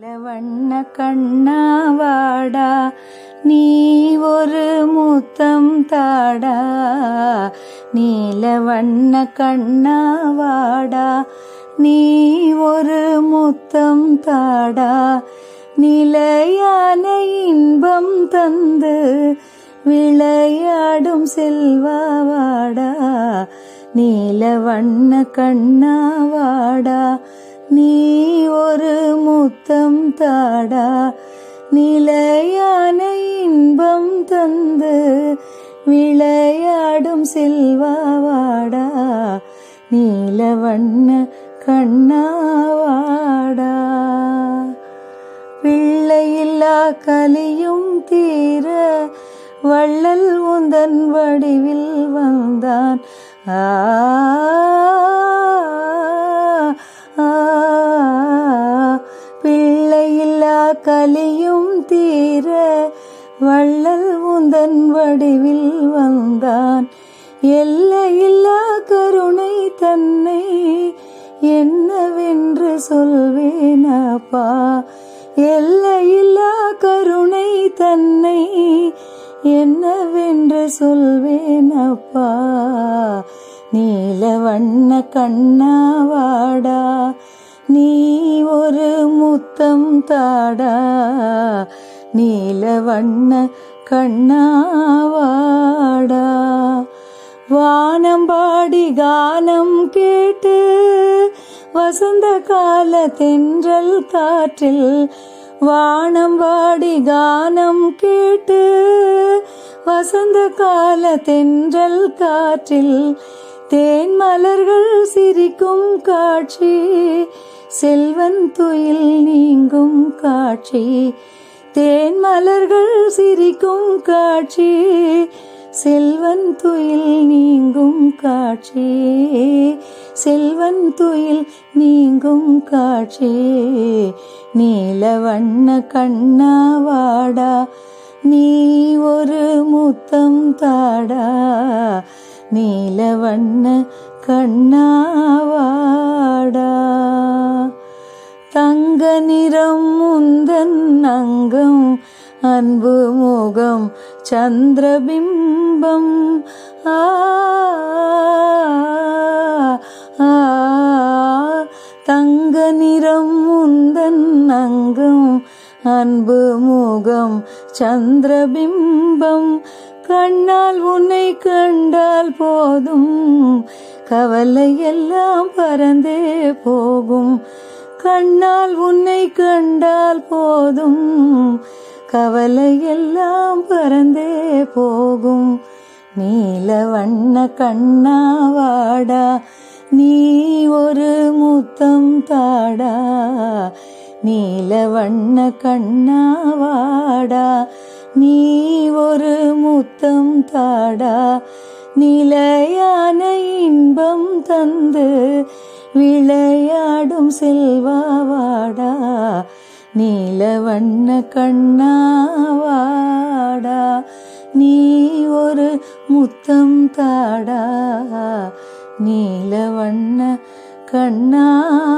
வண்ண கண்ணாவாடா. நீ ஒரு முத்தம் தாடா. நீல வண்ண கண்ணாவாடா. நீ ஒரு முத்தம் தாடா. நிலையான இன்பம் தந்து விளையாடும் செல்வாவாடா. நீல வண்ண கண்ணாவாடா. நீ முத்தம் தாடா. நிலையான இன்பம் தந்து விளையாடும் செல்வாவாடா நீல வண்ண கண்ணாவாடா பிள்ளையில்லா கலியும் தீர வள்ளல் உந்தன் வடிவில் வந்தான். ஆ, கலியும் தீர வள்ளல் உந்தன் வடிவில் வந்தான். எல்லையில்லா கருணை தன்னை என்னவென்று சொல்வேனப்பா? எல்லையில்லா கருணை தன்னை என்னவென்று சொல்வேனப்பா? நீல வண்ண கண்ணாவாடா நீ ஒரு முத்தம் தாடா நீல வண்ண கண்ணாவாடா வானம்பாடி கானம் கேட்டு வசந்த கால தென்றல் காற்றில். வானம்பாடி கானம் கேட்டு வசந்த கால தென்றல் காற்றில். தேன் மலர்கள் சிரிக்கும் காட்சி செல்வன் துயில் நீங்கும் காட்சி. தேன் மலர்கள் சிரிக்கும் காட்சி. செல்வன் துயில் நீங்கும் காட்சி. செல்வன் துயில் நீங்கும் காட்சி. நீல வண்ண கண்ணா வாடா. நீ ஒரு முத்தம் தாடா. நீலவண்ண கண்ணாவாடா தங்க நிறம் முந்தன் அங்கம் அன்பு முகம் சந்திரபிம்பம் ஆ, தங்க நிறம் முந்தன் அங்கம் அன்பு முகம் சந்திரபிம்பம் கண்ணால் உன்னை கண்டால் போதும். கவலை எல்லாம் பறந்தே போகும். கண்ணால் உன்னை கண்டால் போதும். கவலை எல்லாம் பறந்தே போகும். நீல வண்ண கண்ணாவாடா நீ ஒரு முத்தம் தாடா. நீல வண்ண கண்ணாவாடா நீ ஒரு முத்தம் தாடா. நிலையான இன்பம் தந்து விளையாடும் செல்வாவாடா நீல வண்ண கண்ணாவாடா நீ ஒரு முத்தம் தாடா. நீல வண்ண கண்ணாவாடா